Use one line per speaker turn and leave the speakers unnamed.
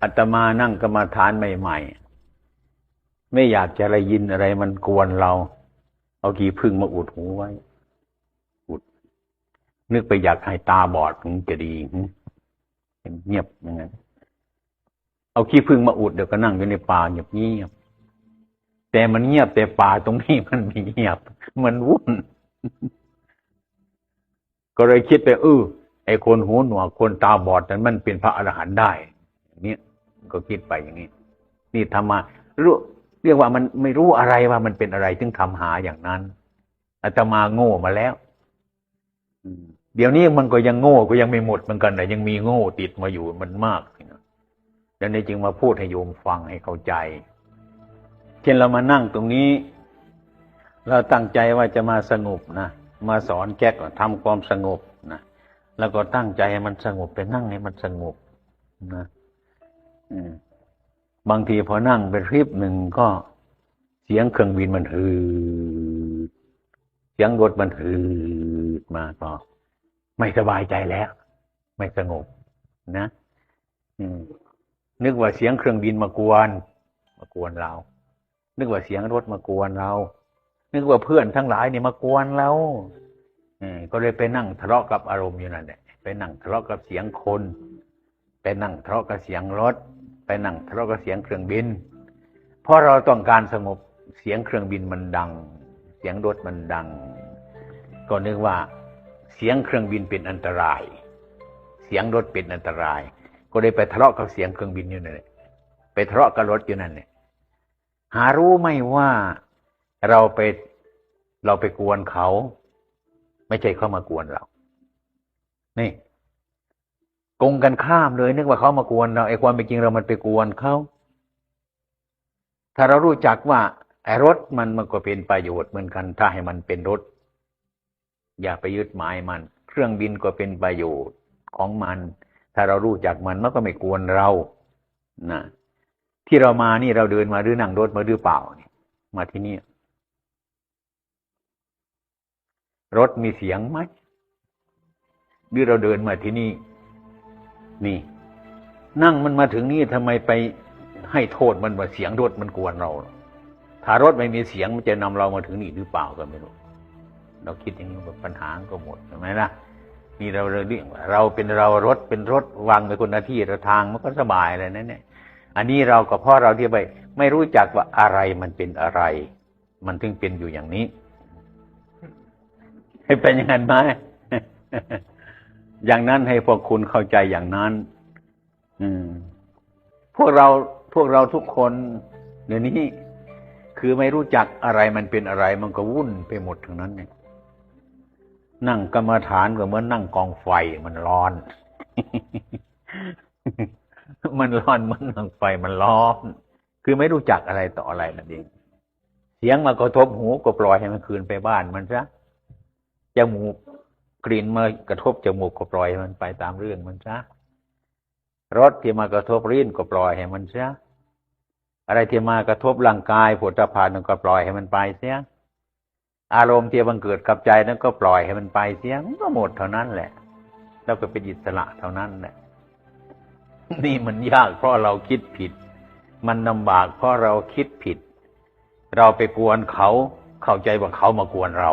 อาตมานั่งกรรมาฐานใหม่ๆ ไม่อยากจะได้ยินอะไรมันกวนเรา เอากี่พึ่งมาอุดหูไว้ อุด นึกไปอยากให้ตาบอดถึงจะดีเงียบอย่างนั้นเอาขี้พึ่งมาอุดเดี๋ยวก็นั่งอยู่ในป่าเงียบเงียบๆแต่มันเงียบแต่ป่าตรงนี้มันไม่เงียบ มันวุ่น ก็เลยคิดไปเออไอ้คนหูหนวกคนตาบอดนั้นมันเป็นพระอรหันต์ได้อย่างนี้ ก็คิดไปอย่างนี้ นี่ธรรมะรู้เรียกว่ามันไม่รู้อะไรว่ามันเป็นอะไรถึงทำหาอย่างนั้นอาตมาโง่มาแล้วเดี๋ยวนี้มันก็ยังโง่ก็ยังไม่หมดเหมือนกันแต่ยังมีโง่ติดมาอยู่มันมากนะดังนี้จึงมาพูดให้โยมฟังให้เข้าใจ เช่นเรามานั่งตรงนี้ เราตั้งใจว่าจะมาสงบนะมาสอนแก๊กว่าทำความสงบนะแล้วก็ตั้งใจให้มันสงบไปนั่งให้มันสงบนะ บางทีพอนั่งไปคลิปหนึ่งก็เสียงเครื่องบินมันฮืดเสียงรถมันฮืดมาก็ไม่สบายใจแล้ว ไม่สงบนะนึกว่าเสียงเครื่องบินมากวน มากวนเรา นึกว่าเสียงรถมากวนเรา นึกว่าเพื่อนทั้งหลายนี่มากวนเราเออก็เลยไปนั่งทะเลาะกับอารมณ์อยู่นั่นแหละไปนั่งทะเลาะกับเสียงคน ไปนั่งทะเลาะกับเสียงรถ ไปนั่งทะเลาะกับเสียงเครื่องบิน เพราะเราต้องการสงบเสียงเครื่องบินมันดัง เสียงรถมันดัง ก็นึกว่าเสียงเครื่องบินเป็นอันตราย เสียงรถเป็นอันตราย ก็เลยไปทะเลาะกับเสียงเครื่องบินอยู่นั่นแหละไปทะเลาะกับรถอยู่นั่นเนี่ยหารู้ไหมว่าเราไปเราไปกวนเขา ไม่ใช่เขามากวนเรา นี่ กงกันข้ามเลย นึกว่าเขามากวนเราไอ้ความเป็นจริงเรามันไปกวนเขาถ้าเรารู้จักว่าไอ้รถมันมันก็เป็นประโยชน์เหมือนกัน ถ้าให้มันเป็นรถ อย่าไปยึดหมายมัน เครื่องบินก็เป็นประโยชน์ของมัน ถ้าเรารู้จักมันมันก็ไม่กวนเรานะที่เรามานี่เราเดินมาหรือนั่งรถมาหรือเปล่าเนี่ยมาที่นี่รถมีเสียงไหมหรือเราเดินมาที่นี่ นี่ นั่งมันมาถึงนี่ทำไมไปให้โทษมันว่าเสียงรถมันกวนเราถ้ารถไม่มีเสียงมันจะนำเรามาถึงนี่หรือเปล่าก็ไม่รู้ เราคิดอย่างนี้ปัญหาก็หมดใช่ไหมล่ะนี่เราเรื่องเราเป็นเรารถเป็นรถวางไปคนหน้าที่เราทางมันก็สบายเลยนั่นเนี่ย อันนี้เราก็เพราะเราที่ไปไม่รู้จักว่าอะไรมันเป็นอะไร มันถึงเป็นอยู่อย่างนี้ ให้เป็นอย่างนั้นไหม อย่างนั้นให้พวกคุณเข้าใจอย่างนั้น อืม พวกเราพวกเราทุกคนเดี๋ยวนี้คือไม่รู้จักอะไรมันเป็นอะไรมันก็วุ่นไปหมดทั้งนั้นเนี่ยนั่งกรรมฐานก็เหมือนนั่งกองไฟมันร้อน มันร้อนมือนนั่งไฟมันร้อน คือไม่รู้จักอะไรต่ออะไรนั่นเอง เสียงมากระทบหูก็ปล่อยให้มันคืนไปบ้านมันซะจมูก กลิ่นมากระทบจมูกก็ปล่อยมันไปตามเรื่องมันซะรสที่มากระทบริ้นก็ปล่อยให้มันซะอะไรที่มากระทบร่างกายผลตภานก็ปล่อยให้มันไปเสียอารมณ์ที่บังเกิดกับใจนั้นก็ปล่อยให้มันไปเสียมันก็หมดเท่านั้นแหละ แล้วก็เป็นอิสระเท่านั้นแหละ นี่มันยากเพราะเราคิดผิด มันลำบากเพราะเราคิดผิด เราไปกวนเขาเข้าใจว่าเขามากวนเรา